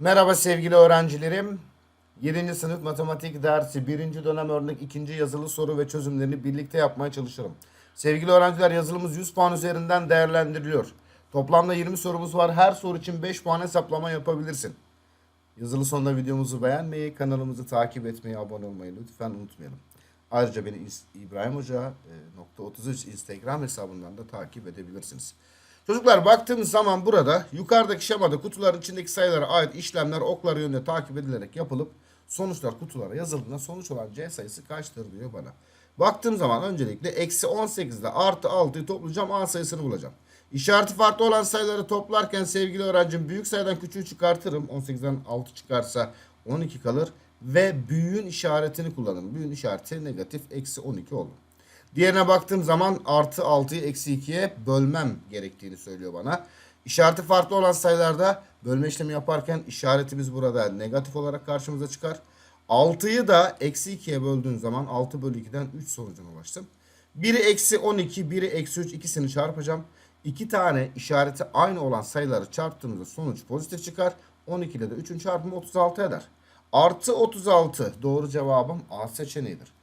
Merhaba sevgili öğrencilerim. 7. sınıf matematik dersi 1. dönem örnek 2. yazılı soru ve çözümlerini birlikte yapmaya çalışırım. Sevgili öğrenciler yazılımız 100 puan üzerinden değerlendiriliyor. Toplamda 20 sorumuz var. Her soru için 5 puan hesaplama yapabilirsin. Yazılı sonunda videomuzu beğenmeyi, kanalımızı takip etmeyi, abone olmayı lütfen unutmayalım. Ayrıca beni İbrahim Hoca e, nokta 33 Instagram hesabından da takip edebilirsiniz. Çocuklar baktığımız zaman burada yukarıdaki şemada kutuların içindeki sayılara ait işlemler oklar yönünde takip edilerek yapılıp sonuçlar kutulara yazıldığında sonuç olan C sayısı kaçtır diyor bana. Baktığım zaman öncelikle eksi 18 ile artı 6'yı toplayacağım A sayısını bulacağım. İşareti farklı olan sayıları toplarken sevgili öğrencim büyük sayıdan küçüğü çıkartırım. 18'den 6 çıkarsa 12 kalır ve büyüğün işaretini kullanırım. Büyüğün işareti negatif eksi 12 oldu. Diğerine baktığım zaman artı 6'yı eksi 2'ye bölmem gerektiğini söylüyor bana. İşareti farklı olan sayılarda bölme işlemi yaparken işaretimiz burada negatif olarak karşımıza çıkar. 6'yı da eksi 2'ye böldüğün zaman 6 bölü 2'den 3 sonucuna ulaştım. Biri eksi 12, biri eksi 3 ikisini çarpacağım. İki tane işareti aynı olan sayıları çarptığımızda sonuç pozitif çıkar. 12 ile de 3'ün çarpımı 36 eder. Artı 36 doğru cevabım A seçeneğidir.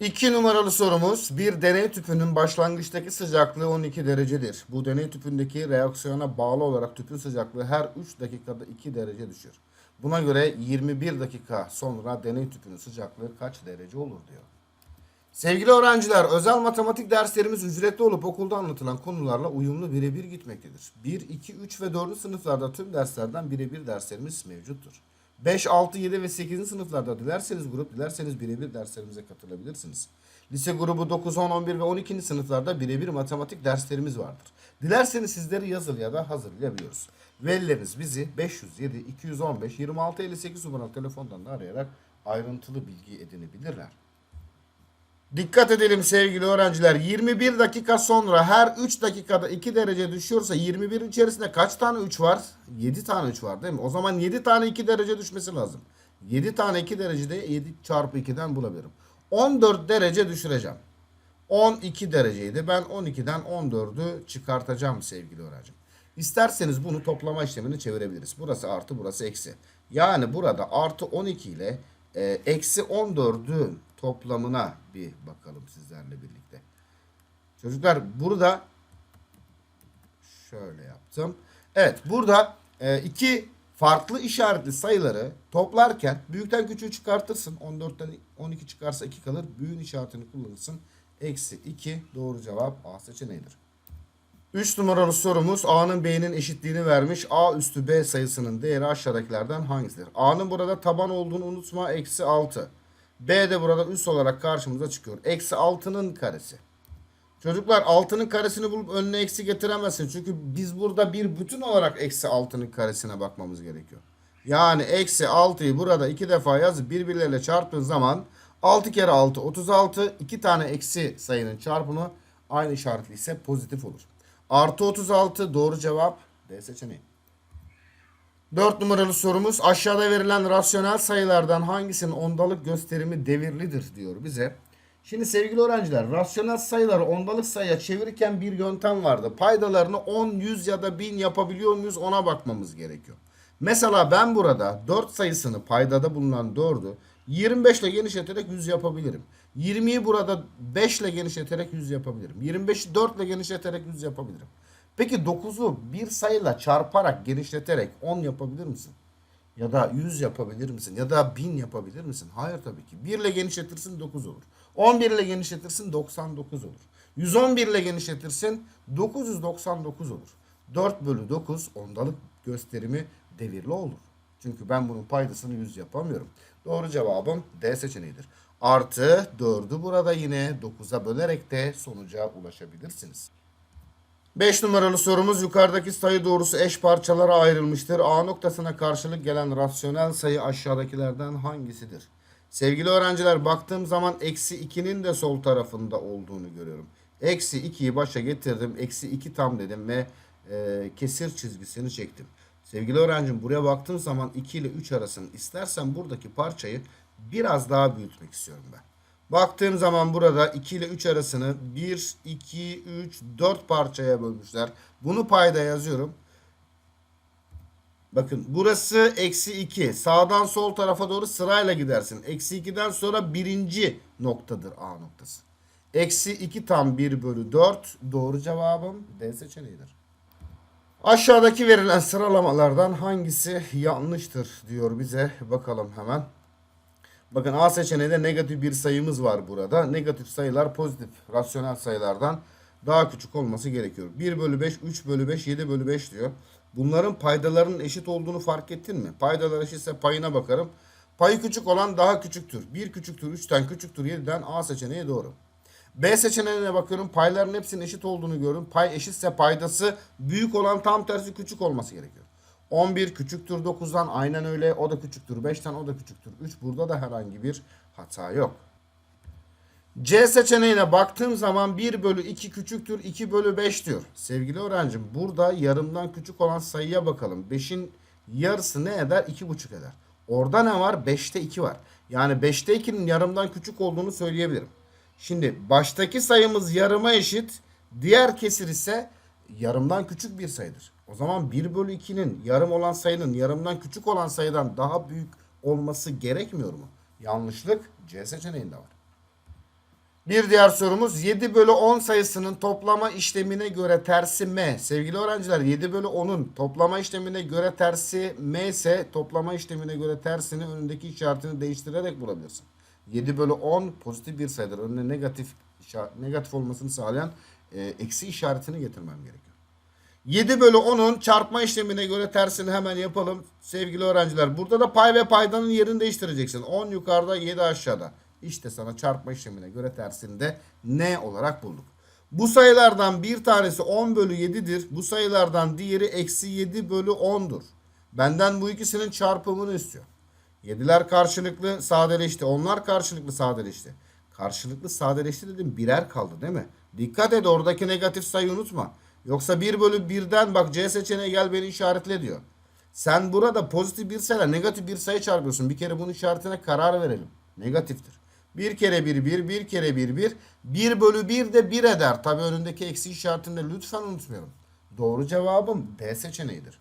2 numaralı sorumuz bir deney tüpünün başlangıçtaki sıcaklığı 12 derecedir. Bu deney tüpündeki reaksiyona bağlı olarak tüpün sıcaklığı her 3 dakikada 2 derece düşür. Buna göre 21 dakika sonra deney tüpünün sıcaklığı kaç derece olur diyor. Sevgili öğrenciler, özel matematik derslerimiz ücretli olup okulda anlatılan konularla uyumlu birebir gitmektedir. 1, 2, 3 ve 4. sınıflarda tüm derslerden birebir derslerimiz mevcuttur. 5, 6, 7 ve 8. sınıflarda dilerseniz grup, dilerseniz birebir derslerimize katılabilirsiniz. Lise grubu 9, 10, 11 ve 12. sınıflarda birebir matematik derslerimiz vardır. Dilerseniz sizleri yazılı ya da hazırlayabiliyoruz. Velileriniz bizi 507 215 26 58 numaralı telefondan da arayarak ayrıntılı bilgi edinebilirler. Dikkat edelim sevgili öğrenciler. 21 dakika sonra her 3 dakikada 2 derece düşüyorsa 21 içerisinde kaç tane 3 var? 7 tane 3 var değil mi? O zaman 7 tane 2 derece düşmesi lazım. 7 tane 2 derecede 7 çarpı 2'den bulabilirim. 14 derece düşüreceğim. 12 dereceydi. Ben 12'den 14'ü çıkartacağım sevgili öğrencim. İsterseniz bunu toplama işlemini çevirebiliriz. Burası artı burası eksi. Yani burada artı 12 ile e, eksi 14'ün toplamına bir bakalım sizlerle birlikte. Çocuklar burada şöyle yaptım. Evet burada e, iki farklı işaretli sayıları toplarken büyükten küçüğü çıkartırsın. 14'ten 12 çıkarsa 2 kalır. Büyüğün işaretini kullanırsın. Eksi 2 doğru cevap A seçeneğidir. 3 numaralı sorumuz A'nın B'nin eşitliğini vermiş. A üstü B sayısının değeri aşağıdakilerden hangisidir? A'nın burada taban olduğunu unutma. Eksi 6. B de burada üst olarak karşımıza çıkıyor. Eksi 6'nın karesi. Çocuklar 6'nın karesini bulup önüne eksi getiremezsin. Çünkü biz burada bir bütün olarak eksi 6'nın karesine bakmamız gerekiyor. Yani eksi 6'yı burada iki defa yazıp birbirleriyle çarptığın zaman 6 kere 6 36 iki tane eksi sayının çarpımı aynı işaretli ise pozitif olur. Artı 36 doğru cevap D seçeneği. 4 numaralı sorumuz aşağıda verilen rasyonel sayılardan hangisinin ondalık gösterimi devirlidir diyor bize. Şimdi sevgili öğrenciler rasyonel sayıları ondalık sayıya çevirirken bir yöntem vardı. Paydalarını 10, 100 ya da 1000 yapabiliyor muyuz ona bakmamız gerekiyor. Mesela ben burada 4 sayısını paydada bulunan 4'ü 25 ile genişleterek 100 yapabilirim. 20'yi burada 5 ile genişleterek 100 yapabilirim. 25'i 4 ile genişleterek 100 yapabilirim. Peki 9'u bir sayıyla çarparak genişleterek 10 yapabilir misin? Ya da 100 yapabilir misin? Ya da 1000 yapabilir misin? Hayır tabii ki. 1 ile genişletirsin 9 olur. 11 ile genişletirsin 99 olur. 111 ile genişletirsin 999 olur. 4 bölü 9 ondalık gösterimi devirli olur. Çünkü ben bunun paydasını 100 yapamıyorum. Doğru cevabım D seçeneğidir. Artı 4'ü burada yine 9'a bölerek de sonuca ulaşabilirsiniz. 5 numaralı sorumuz yukarıdaki sayı doğrusu eş parçalara ayrılmıştır. A noktasına karşılık gelen rasyonel sayı aşağıdakilerden hangisidir? Sevgili öğrenciler baktığım zaman eksi 2'nin de sol tarafında olduğunu görüyorum. Eksi 2'yi başa getirdim. Eksi 2 tam dedim ve e, kesir çizgisini çektim. Sevgili öğrencim buraya baktığım zaman 2 ile 3 arasını istersen buradaki parçayı biraz daha büyütmek istiyorum ben. Baktığım zaman burada 2 ile 3 arasını 1, 2, 3, 4 parçaya bölmüşler. Bunu payda yazıyorum. Bakın burası eksi 2. Sağdan sol tarafa doğru sırayla gidersin. Eksi 2'den sonra birinci noktadır A noktası. Eksi 2 tam 1 bölü 4. Doğru cevabım D seçeneğidir. Aşağıdaki verilen sıralamalardan hangisi yanlıştır diyor bize. Bakalım hemen. Bakın A seçeneğinde negatif bir sayımız var burada. Negatif sayılar pozitif rasyonel sayılardan daha küçük olması gerekiyor. 1 bölü 5, 3 bölü 5, 7 bölü 5 diyor. Bunların paydalarının eşit olduğunu fark ettin mi? Paydalar eşitse payına bakarım. Payı küçük olan daha küçüktür. 1 küçüktür, 3'ten küçüktür, 7'den A seçeneği doğru. B seçeneğine bakıyorum. Payların hepsinin eşit olduğunu görüyorum. Pay eşitse paydası büyük olan tam tersi küçük olması gerekiyor. 11 küçüktür 9'dan aynen öyle. O da küçüktür 5'ten o da küçüktür 3. Burada da herhangi bir hata yok. C seçeneğine baktığım zaman 1 bölü 2 küçüktür 2 bölü 5 diyor. Sevgili öğrencim burada yarımdan küçük olan sayıya bakalım. 5'in yarısı ne eder? 2,5 eder. Orada ne var? 5'te 2 var. Yani 5'te 2'nin yarımdan küçük olduğunu söyleyebilirim. Şimdi baştaki sayımız yarıma eşit. Diğer kesir ise yarımdan küçük bir sayıdır. O zaman 1 bölü 2'nin yarım olan sayının yarımdan küçük olan sayıdan daha büyük olması gerekmiyor mu? Yanlışlık C seçeneğinde var. Bir diğer sorumuz 7 bölü 10 sayısının toplama işlemine göre tersi M. Sevgili öğrenciler 7 bölü 10'un toplama işlemine göre tersi M ise toplama işlemine göre tersini önündeki işaretini değiştirerek bulabilirsin. 7 bölü 10 pozitif bir sayıdır. Önüne negatif negatif olmasını sağlayan e, eksi işaretini getirmem gerekiyor. 7 bölü 10'un çarpma işlemine göre tersini hemen yapalım. Sevgili öğrenciler burada da pay ve paydanın yerini değiştireceksin. 10 yukarıda 7 aşağıda. İşte sana çarpma işlemine göre tersini de ne olarak bulduk. Bu sayılardan bir tanesi 10 bölü 7'dir. Bu sayılardan diğeri eksi 7 bölü 10'dur. Benden bu ikisinin çarpımını istiyor. 7'ler karşılıklı sadeleşti. Onlar karşılıklı sadeleşti. Karşılıklı sadeleşti dedim birer kaldı değil mi? Dikkat et oradaki negatif sayı unutma. Yoksa 1 bölü 1'den bak C seçeneği gel beni işaretle diyor. Sen burada pozitif bir sayıyla negatif bir sayı çarpıyorsun. Bir kere bunun işaretine karar verelim. Negatiftir. Bir kere bir bir, bir kere bir bir. 1 bölü 1 de 1 eder. Tabi önündeki eksi işaretini de lütfen unutmayalım. Doğru cevabım B seçeneğidir.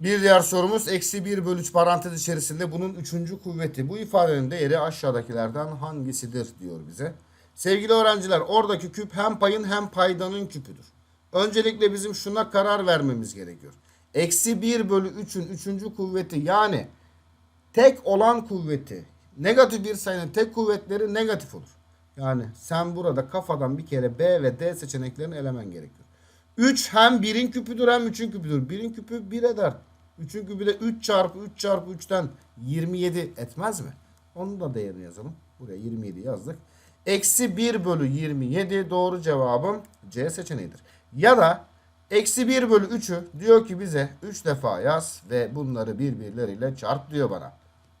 Bir diğer sorumuz eksi 1 bölü 3 parantez içerisinde bunun üçüncü kuvveti. Bu ifadenin değeri aşağıdakilerden hangisidir diyor bize. Sevgili öğrenciler oradaki küp hem payın hem paydanın küpüdür. Öncelikle bizim şuna karar vermemiz gerekiyor. Eksi 1 bölü 3'ün üçüncü kuvveti yani tek olan kuvveti negatif bir sayının tek kuvvetleri negatif olur. Yani sen burada kafadan bir kere B ve D seçeneklerini elemen gerekiyor. 3 hem 1'in küpüdür hem 3'ün küpüdür. 1'in küpü 1 eder. 3'ün küpü de 3 çarpı 3 çarpı 3'ten 27 etmez mi? Onun da değerini yazalım. Buraya 27 yazdık. Eksi 1 bölü 27 doğru cevabım C seçeneğidir. Ya da eksi 1 bölü 3'ü diyor ki bize 3 defa yaz ve bunları birbirleriyle çarp diyor bana.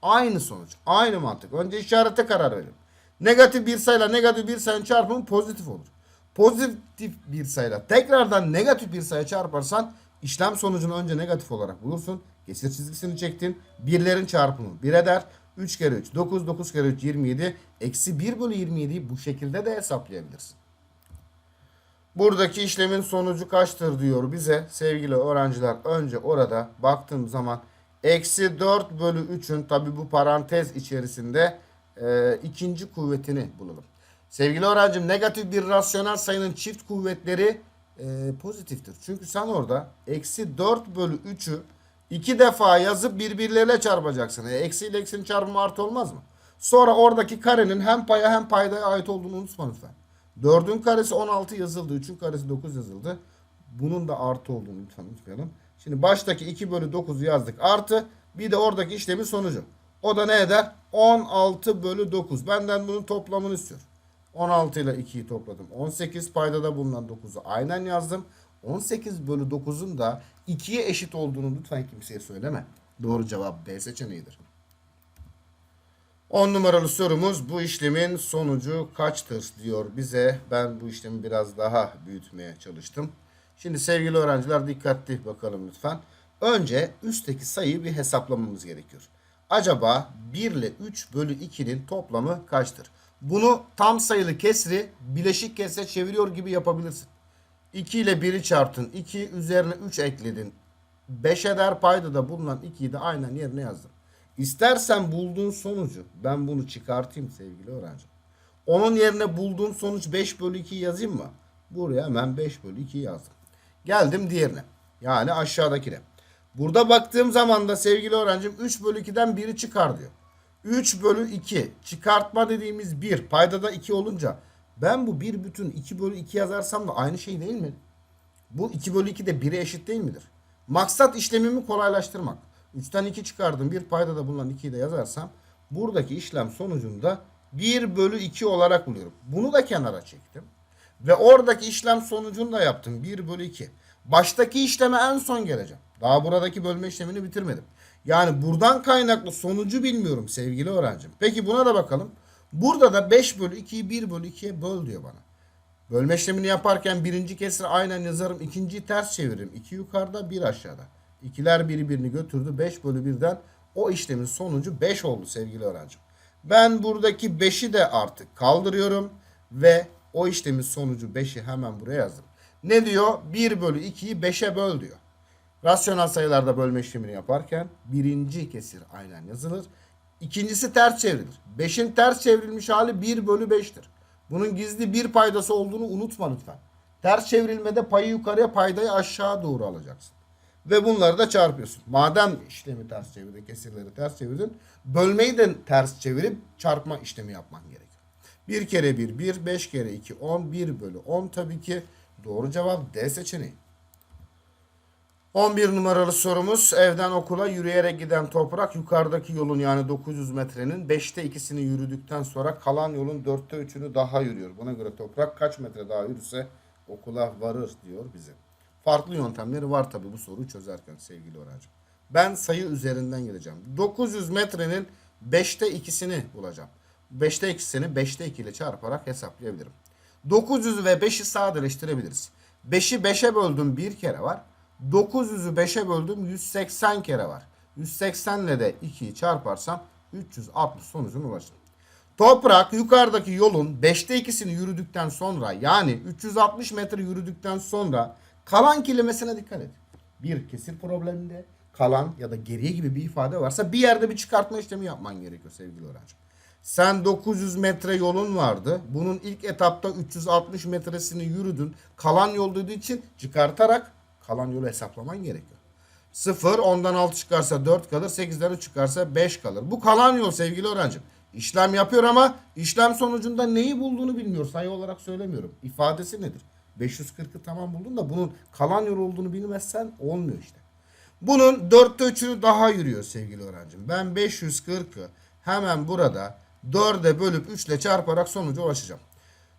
Aynı sonuç. Aynı mantık. Önce işarete karar verin. Negatif bir sayıyla negatif bir sayının çarpımı pozitif olur. Pozitif bir sayıyla tekrardan negatif bir sayı çarparsan işlem sonucunu önce negatif olarak bulursun. Kesir çizgisini çektin. Birlerin çarpımı 1 eder. 3 kere 3 9 9 kere 3 27. Eksi 1 bölü 27'yi bu şekilde de hesaplayabilirsin. Buradaki işlemin sonucu kaçtır diyor bize sevgili öğrenciler. Önce orada baktığım zaman eksi 4 bölü 3'ün tabi bu parantez içerisinde e, ikinci kuvvetini bulalım. Sevgili öğrencim negatif bir rasyonel sayının çift kuvvetleri e, pozitiftir. Çünkü sen orada eksi 4 bölü 3'ü iki defa yazıp birbirleriyle çarpacaksın. E, eksi ile eksinin çarpımı artı olmaz mı? Sonra oradaki karenin hem paya hem paydaya ait olduğunu unutma lütfen. 4'ün karesi 16 yazıldı. 3'ün karesi 9 yazıldı. Bunun da artı olduğunu lütfen unutmayalım. Şimdi baştaki 2 bölü 9'u yazdık. Artı bir de oradaki işlemin sonucu. O da ne eder? 16 bölü 9. Benden bunun toplamını istiyor. 16 ile 2'yi topladım. 18 paydada bulunan 9'u aynen yazdım. 18 bölü 9'un da 2'ye eşit olduğunu lütfen kimseye söyleme. Doğru cevap B seçeneğidir. 10 numaralı sorumuz bu işlemin sonucu kaçtır diyor bize. Ben bu işlemi biraz daha büyütmeye çalıştım. Şimdi sevgili öğrenciler dikkatli bakalım lütfen. Önce üstteki sayıyı bir hesaplamamız gerekiyor. Acaba 1 ile 3 bölü 2'nin toplamı kaçtır? Bunu tam sayılı kesri bileşik kesre çeviriyor gibi yapabilirsin. 2 ile 1'i çarptın. 2 üzerine 3 ekledin. 5 eder paydada bulunan 2'yi de aynen yerine yazdım. İstersen bulduğun sonucu ben bunu çıkartayım sevgili öğrencim. Onun yerine bulduğum sonuç 5 bölü 2 yazayım mı? Buraya hemen 5 bölü 2 yazdım. Geldim diğerine. Yani aşağıdakine. Burada baktığım zaman da sevgili öğrencim 3 bölü 2'den 1'i çıkar diyor. 3 bölü 2 çıkartma dediğimiz 1 paydada 2 olunca ben bu 1 bütün 2 bölü 2 yazarsam da aynı şey değil mi? Bu 2 bölü 2 de 1'e eşit değil midir? Maksat işlemimi kolaylaştırmak. 3'ten 2 çıkardım. Bir paydada bulunan 2'yi de yazarsam buradaki işlem sonucunda 1 bölü 2 olarak buluyorum. Bunu da kenara çektim. Ve oradaki işlem sonucunu da yaptım. 1 bölü 2. Baştaki işleme en son geleceğim. Daha buradaki bölme işlemini bitirmedim. Yani buradan kaynaklı sonucu bilmiyorum sevgili öğrencim. Peki buna da bakalım. Burada da 5 bölü 2'yi 1 bölü 2'ye böl diyor bana. Bölme işlemini yaparken birinci kesri aynen yazarım. ikinciyi ters çeviririm. 2 yukarıda 1 aşağıda. İkiler biri birini götürdü. 5 bölü 1'den o işlemin sonucu 5 oldu sevgili öğrencim. Ben buradaki 5'i de artık kaldırıyorum. Ve o işlemin sonucu 5'i hemen buraya yazdım. Ne diyor? 1 bölü 2'yi 5'e böl diyor. Rasyonel sayılarda bölme işlemini yaparken birinci kesir aynen yazılır. İkincisi ters çevrilir. 5'in ters çevrilmiş hali 1 bölü 5'tir. Bunun gizli bir paydası olduğunu unutma lütfen. Ters çevrilmede payı yukarıya paydayı aşağı doğru alacaksın. Ve bunları da çarpıyorsun. Madem işlemi ters çevirdin, kesirleri ters çevirdin, bölmeyi de ters çevirip çarpma işlemi yapman gerekiyor. 1 kere 1, 1, 5 kere 2, 10, 1 bölü 10 tabii ki doğru cevap D seçeneği. 11 numaralı sorumuz evden okula yürüyerek giden toprak yukarıdaki yolun yani 900 metrenin 5'te 2'sini yürüdükten sonra kalan yolun 4'te 3'ünü daha yürüyor. Buna göre toprak kaç metre daha yürüse okula varır diyor bize. Farklı yöntemleri var tabi bu soruyu çözerken sevgili öğrencim. Ben sayı üzerinden gideceğim. 900 metrenin 5'te 2'sini bulacağım. 5'te 2'sini 5'te 2 ile çarparak hesaplayabilirim. 900 ve 5'i sadeleştirebiliriz. 5'i 5'e böldüm bir kere var. 900'ü 5'e böldüm 180 kere var. 180 ile de 2'yi çarparsam 360 sonucuna ulaştım. Toprak yukarıdaki yolun 5'te 2'sini yürüdükten sonra yani 360 metre yürüdükten sonra kalan kelimesine dikkat et. Bir kesir probleminde kalan ya da geriye gibi bir ifade varsa bir yerde bir çıkartma işlemi yapman gerekiyor sevgili öğrencim. Sen 900 metre yolun vardı. Bunun ilk etapta 360 metresini yürüdün. Kalan yol dediği için çıkartarak kalan yolu hesaplaman gerekiyor. 0 10'dan 6 çıkarsa 4 kalır. 8'den 3 çıkarsa 5 kalır. Bu kalan yol sevgili öğrencim. İşlem yapıyor ama işlem sonucunda neyi bulduğunu bilmiyor. Sayı olarak söylemiyorum. İfadesi nedir? 540'ı tamam buldun da bunun kalan yol olduğunu bilmezsen olmuyor işte. Bunun 4'te 3'ünü daha yürüyor sevgili öğrencim. Ben 540'ı hemen burada 4'e bölüp 3 ile çarparak sonuca ulaşacağım.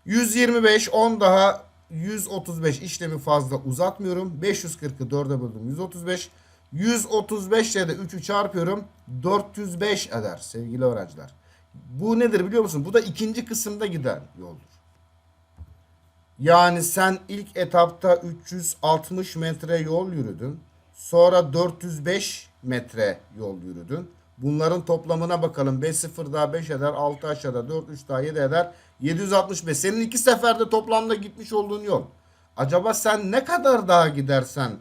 125 10 daha 135 işlemi fazla uzatmıyorum. 540'ı 4'e böldüm 135. 135 ile de 3'ü çarpıyorum. 405 eder sevgili öğrenciler. Bu nedir biliyor musun? Bu da ikinci kısımda giden yoldur. Yani sen ilk etapta 360 metre yol yürüdün. Sonra 405 metre yol yürüdün. Bunların toplamına bakalım. 5 0 daha 5 eder. 6 aşağıda 4 3 daha 7 eder. 765. Senin iki seferde toplamda gitmiş olduğun yol. Acaba sen ne kadar daha gidersen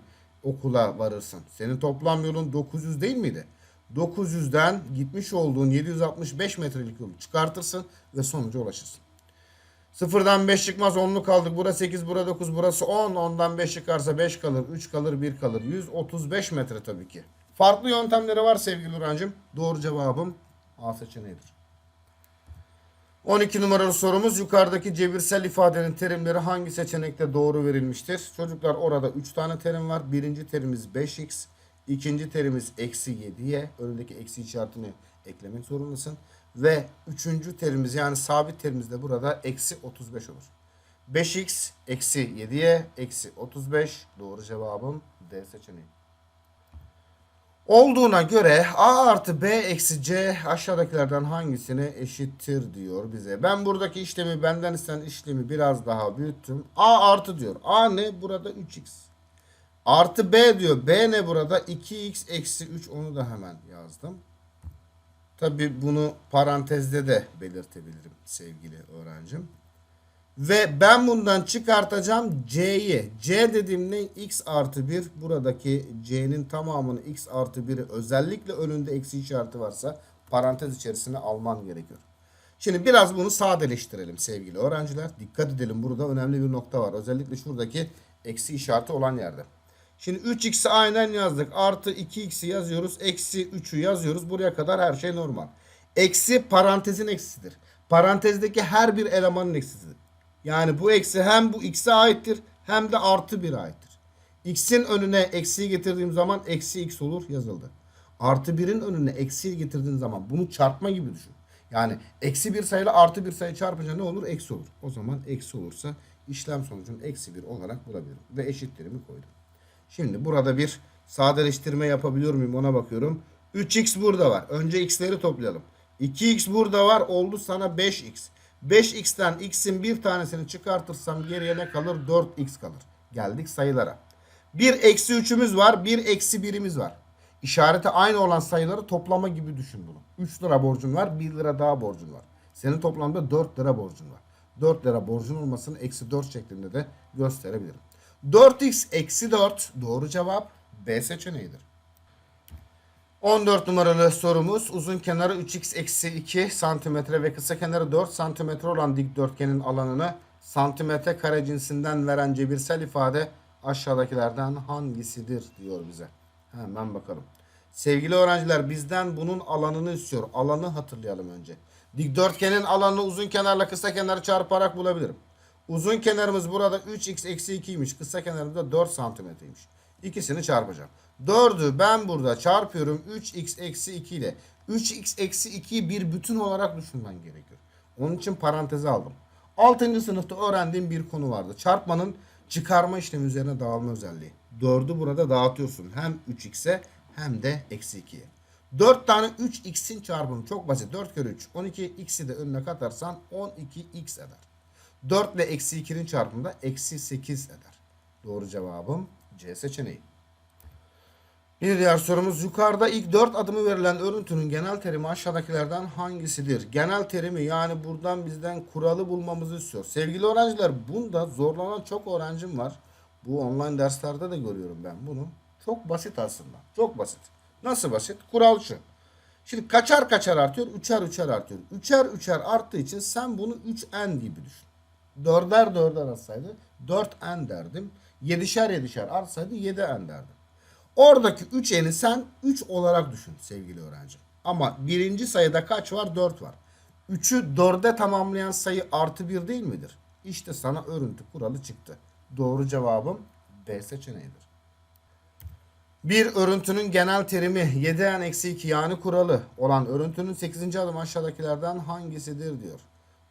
okula varırsın? Senin toplam yolun 900 değil miydi? 900'den gitmiş olduğun 765 metrelik yolu çıkartırsın ve sonuca ulaşırsın. Sıfırdan 5 çıkmaz 10'lu kaldık. Burası 8, burası 9, burası 10. Ondan 5 çıkarsa 5 kalır, 3 kalır, 1 kalır. 135 metre tabii ki. Farklı yöntemleri var sevgili öğrencim. Doğru cevabım A seçeneğidir. 12 numaralı sorumuz yukarıdaki cebirsel ifadenin terimleri hangi seçenekte doğru verilmiştir? Çocuklar orada 3 tane terim var. Birinci terimiz 5x. ikinci terimiz eksi 7'ye. Önündeki eksi işaretini eklemek zorundasın. Ve üçüncü terimiz yani sabit terimiz de burada eksi 35 olur. 5x eksi 7'ye eksi 35 doğru cevabım D seçeneği. Olduğuna göre A artı B eksi C aşağıdakilerden hangisine eşittir diyor bize. Ben buradaki işlemi benden istenen işlemi biraz daha büyüttüm. A artı diyor. A ne? Burada 3x. Artı B diyor. B ne burada? 2x eksi 3 onu da hemen yazdım. Tabi bunu parantezde de belirtebilirim sevgili öğrencim. Ve ben bundan çıkartacağım c'yi. c dediğim ne? x artı 1. Buradaki c'nin tamamını x artı 1'i özellikle önünde eksi işareti varsa parantez içerisine alman gerekiyor. Şimdi biraz bunu sadeleştirelim sevgili öğrenciler. Dikkat edelim burada önemli bir nokta var. Özellikle şuradaki eksi işareti olan yerde. Şimdi 3x'i aynen yazdık. Artı 2x'i yazıyoruz. Eksi 3'ü yazıyoruz. Buraya kadar her şey normal. Eksi parantezin eksisidir. Parantezdeki her bir elemanın eksisidir. Yani bu eksi hem bu x'e aittir hem de artı 1'e aittir. X'in önüne eksiyi getirdiğim zaman eksi x olur yazıldı. Artı 1'in önüne eksiyi getirdiğin zaman bunu çarpma gibi düşün. Yani eksi bir sayıyla artı bir sayı çarpınca ne olur? Eksi olur. O zaman eksi olursa işlem sonucunu eksi bir olarak bulabilirim. Ve eşitlerimi koydum. Şimdi burada bir sadeleştirme yapabiliyor muyum ona bakıyorum. 3x burada var. Önce x'leri toplayalım. 2x burada var. Oldu sana 5x. 5x'ten x'in bir tanesini çıkartırsam geriye ne kalır? 4x kalır. Geldik sayılara. 1 eksi 3'ümüz var. 1 eksi 1'imiz var. İşareti aynı olan sayıları toplama gibi düşün bunu. 3 lira borcun var. 1 lira daha borcun var. Senin toplamda 4 lira borcun var. 4 lira borcun olmasını eksi 4 şeklinde de gösterebilirim. 4x eksi 4 doğru cevap B seçeneğidir. 14 numaralı sorumuz uzun kenarı 3x eksi 2 santimetre ve kısa kenarı 4 santimetre olan dikdörtgenin alanını santimetre kare cinsinden veren cebirsel ifade aşağıdakilerden hangisidir diyor bize. Hemen bakalım. Sevgili öğrenciler bizden bunun alanını istiyor. Alanı hatırlayalım önce. Dikdörtgenin alanını uzun kenarla kısa kenarı çarparak bulabilirim. Uzun kenarımız burada 3x eksi 2'ymiş. Kısa kenarımız da 4 santimetreymiş. İkisini çarpacağım. 4'ü ben burada çarpıyorum 3x eksi 2 ile. 3x eksi 2'yi bir bütün olarak düşünmen gerekiyor. Onun için paranteze aldım. 6. sınıfta öğrendiğim bir konu vardı. Çarpmanın çıkarma işlemi üzerine dağılma özelliği. 4'ü burada dağıtıyorsun. Hem 3x'e hem de eksi 2'ye. 4 tane 3x'in çarpımı çok basit. 4 kere 3. 12 x'i de önüne katarsan 12x eder. 4 ile eksi 2'nin çarpımı da eksi 8 eder. Doğru cevabım C seçeneği. Bir diğer sorumuz yukarıda ilk 4 adımı verilen örüntünün genel terimi aşağıdakilerden hangisidir? Genel terimi yani buradan bizden kuralı bulmamızı istiyor. Sevgili öğrenciler bunda zorlanan çok öğrencim var. Bu online derslerde de görüyorum ben bunu. Çok basit aslında. Çok basit. Nasıl basit? Kural şu. Şimdi kaçar kaçar artıyor, üçer üçer artıyor. Üçer üçer arttığı için sen bunu 3n gibi düşün. Dörder dörder artsaydı 4n derdim. Yedişer yedişer artsaydı 7n derdim. Oradaki 3n'i sen 3 olarak düşün sevgili öğrenci. Ama birinci sayıda kaç var? 4 var. 3'ü 4'e tamamlayan sayı artı 1 değil midir? İşte sana örüntü kuralı çıktı. Doğru cevabım B seçeneğidir. Bir örüntünün genel terimi 7n eksi 2 yani kuralı olan örüntünün 8. adım aşağıdakilerden hangisidir diyor.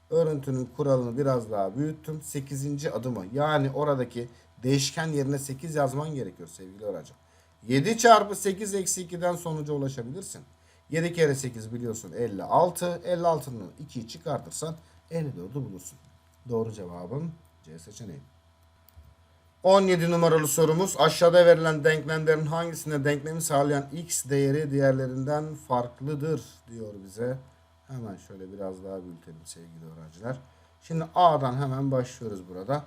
Örüntünün kuralını biraz daha büyüttüm. 8. adımı yani oradaki değişken yerine 8 yazman gerekiyor sevgili öğrencim. 7 çarpı 8 eksi 2'den sonuca ulaşabilirsin. 7 kere 8 biliyorsun 56. 56'nın 2'yi çıkartırsan 54'ü bulursun. Doğru cevabım C seçeneği. 17 numaralı sorumuz aşağıda verilen denklemlerin hangisinde denklemi sağlayan x değeri diğerlerinden farklıdır diyor bize. Hemen şöyle biraz daha büyütelim sevgili öğrenciler. Şimdi A'dan hemen başlıyoruz burada.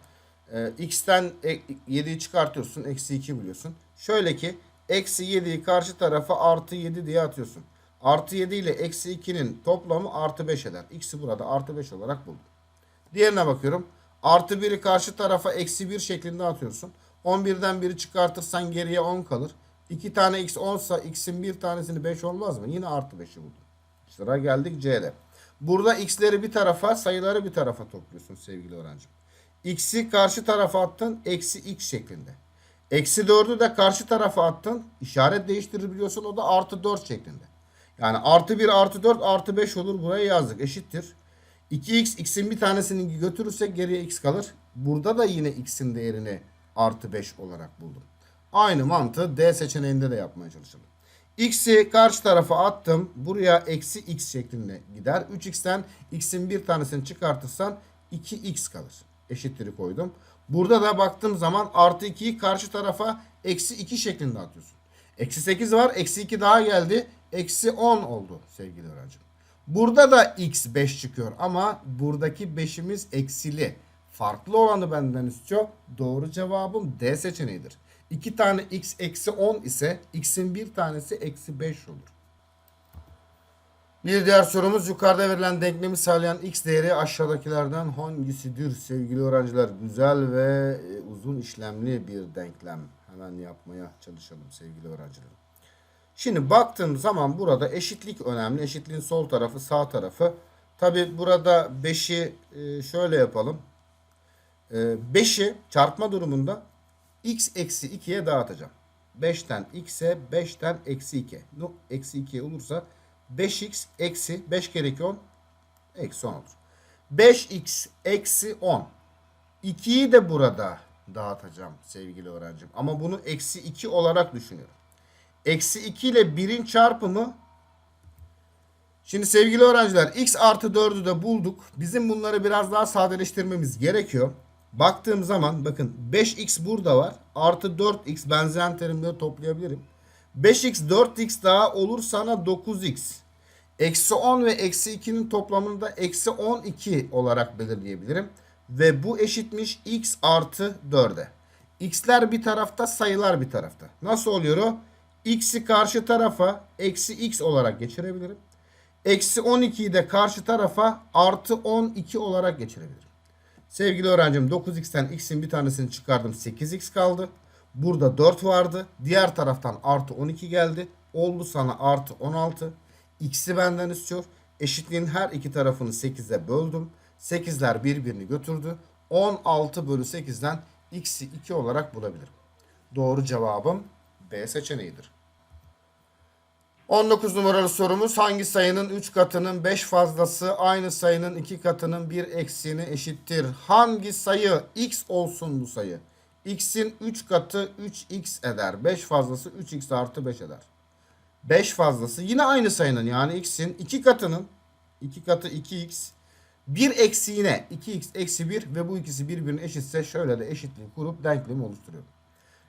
Ee, x'ten 7'yi çıkartıyorsun. Eksi 2 biliyorsun. Şöyle ki eksi 7'yi karşı tarafa artı 7 diye atıyorsun. Artı 7 ile eksi 2'nin toplamı artı 5 eder. X'i burada artı 5 olarak buldum. Diğerine bakıyorum. Artı 1'i karşı tarafa eksi 1 şeklinde atıyorsun. 11'den 1'i çıkartırsan geriye 10 kalır. 2 tane x 10 sa x'in bir tanesini 5 olmaz mı? Yine artı 5'i buldum. Sıra geldik C'de. Burada x'leri bir tarafa sayıları bir tarafa topluyorsun sevgili öğrencim. X'i karşı tarafa attın eksi x şeklinde. Eksi 4'ü de karşı tarafa attın. İşaret değiştirebiliyorsun o da artı 4 şeklinde. Yani artı 1 artı 4 artı 5 olur buraya yazdık eşittir. 2x x'in bir tanesini götürürsek geriye x kalır. Burada da yine x'in değerini artı 5 olarak buldum. Aynı mantığı D seçeneğinde de yapmaya çalışalım. X'i karşı tarafa attım. Buraya eksi x şeklinde gider. 3x'ten x'in bir tanesini çıkartırsan 2x kalır. Eşittir'i koydum. Burada da baktığım zaman artı 2'yi karşı tarafa eksi 2 şeklinde atıyorsun. Eksi 8 var. Eksi 2 daha geldi. Eksi 10 oldu sevgili öğrencim. Burada da x 5 çıkıyor ama buradaki 5'imiz eksili. Farklı olanı benden istiyor. Doğru cevabım D seçeneğidir. 2 tane x eksi 10 ise x'in bir tanesi eksi 5 olur. Bir diğer sorumuz yukarıda verilen denklemi sağlayan x değeri aşağıdakilerden hangisidir sevgili öğrenciler? Güzel ve e, uzun işlemli bir denklem. Hemen yapmaya çalışalım sevgili öğrencilerim. Şimdi baktığım zaman burada eşitlik önemli. Eşitliğin sol tarafı sağ tarafı. Tabi burada 5'i e, şöyle yapalım. 5'i çarpma durumunda x eksi 2'ye dağıtacağım. 5'ten x'e 5'ten eksi 2. No, eksi 2 olursa 5x eksi 5 kere 2 10 eksi 10 olur. 5x eksi 10. 2'yi de burada dağıtacağım sevgili öğrencim. Ama bunu eksi 2 olarak düşünüyorum. Eksi 2 ile 1'in çarpımı Şimdi sevgili öğrenciler x artı 4'ü de bulduk. Bizim bunları biraz daha sadeleştirmemiz gerekiyor. Baktığım zaman bakın 5x burada var. Artı 4x benzeyen terimleri toplayabilirim. 5x 4x daha olur sana 9x. Eksi 10 ve eksi 2'nin toplamını da eksi 12 olarak belirleyebilirim. Ve bu eşitmiş x artı 4'e. x'ler bir tarafta sayılar bir tarafta. Nasıl oluyor o? x'i karşı tarafa eksi x olarak geçirebilirim. Eksi 12'yi de karşı tarafa artı 12 olarak geçirebilirim. Sevgili öğrencim 9x'ten x'in bir tanesini çıkardım 8x kaldı. Burada 4 vardı. Diğer taraftan artı 12 geldi. Oldu sana artı 16. X'i benden istiyor. Eşitliğin her iki tarafını 8'e böldüm. 8'ler birbirini götürdü. 16 bölü 8'den x'i 2 olarak bulabilirim. Doğru cevabım B seçeneğidir. 19 numaralı sorumuz hangi sayının 3 katının 5 fazlası aynı sayının 2 katının 1 eksiğine eşittir? Hangi sayı x olsun bu sayı? X'in 3 katı 3x eder. 5 fazlası 3x artı 5 eder. 5 fazlası yine aynı sayının yani x'in 2 katının 2 katı 2x 1 eksiğine 2x eksi 1 ve bu ikisi birbirine eşitse şöyle de eşitliği kurup denklemi oluşturuyorum.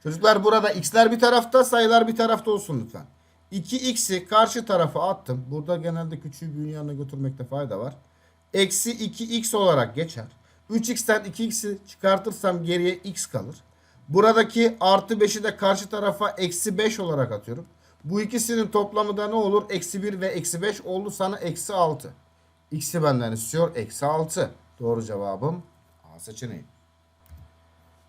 Çocuklar burada x'ler bir tarafta sayılar bir tarafta olsun lütfen. 2x'i karşı tarafa attım. Burada genelde küçüğü büyüğün yanına götürmekte fayda var. Eksi 2x olarak geçer. 3x'ten 2x'i çıkartırsam geriye x kalır. Buradaki artı 5'i de karşı tarafa eksi 5 olarak atıyorum. Bu ikisinin toplamı da ne olur? Eksi 1 ve eksi 5 oldu sana eksi 6. X'i benden istiyor. Eksi 6. Doğru cevabım A seçeneği.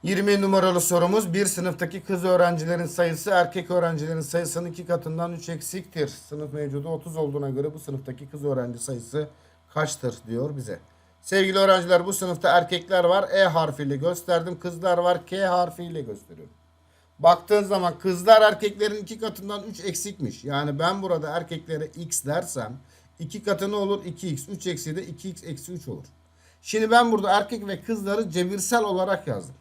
20 numaralı sorumuz bir sınıftaki kız öğrencilerin sayısı erkek öğrencilerin sayısının iki katından 3 eksiktir. Sınıf mevcudu 30 olduğuna göre bu sınıftaki kız öğrenci sayısı kaçtır diyor bize. Sevgili öğrenciler bu sınıfta erkekler var E harfiyle gösterdim. Kızlar var K harfiyle gösteriyorum. Baktığın zaman kızlar erkeklerin iki katından 3 eksikmiş. Yani ben burada erkeklere x dersem iki katı ne olur? 2x. 3 eksi de 2x eksi 3 olur. Şimdi ben burada erkek ve kızları cebirsel olarak yazdım.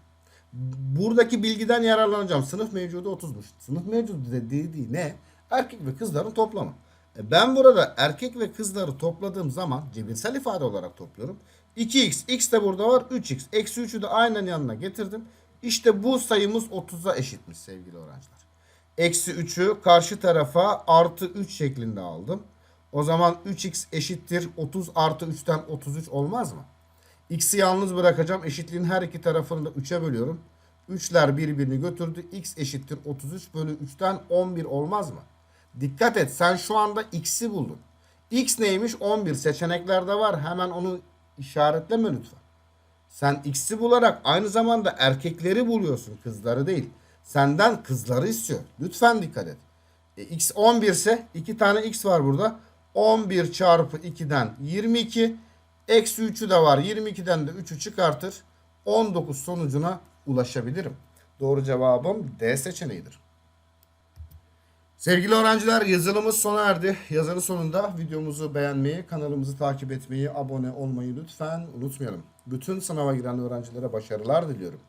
Buradaki bilgiden yararlanacağım. Sınıf mevcudu 30'muş. Sınıf mevcudu dediği ne? Erkek ve kızların toplamı. E ben burada erkek ve kızları topladığım zaman cebirsel ifade olarak topluyorum. 2x, x de burada var 3x. Eksi 3'ü de aynen yanına getirdim. İşte bu sayımız 30'a eşitmiş sevgili öğrenciler. Eksi 3'ü karşı tarafa artı 3 şeklinde aldım. O zaman 3x eşittir 30 artı 3'ten 33 olmaz mı? X'i yalnız bırakacağım. Eşitliğin her iki tarafını da 3'e bölüyorum. 3'ler birbirini götürdü. X eşittir 33 bölü 3'ten 11 olmaz mı? Dikkat et sen şu anda X'i buldun. X neymiş? 11 seçeneklerde var. Hemen onu işaretleme lütfen. Sen X'i bularak aynı zamanda erkekleri buluyorsun. Kızları değil. Senden kızları istiyor. Lütfen dikkat et. E, X 11 ise 2 tane X var burada. 11 çarpı 2'den 22. Eksi 3'ü de var. 22'den de 3'ü çıkartır. 19 sonucuna ulaşabilirim. Doğru cevabım D seçeneğidir. Sevgili öğrenciler yazılımız sona erdi. Yazının sonunda videomuzu beğenmeyi, kanalımızı takip etmeyi, abone olmayı lütfen unutmayalım. Bütün sınava giren öğrencilere başarılar diliyorum.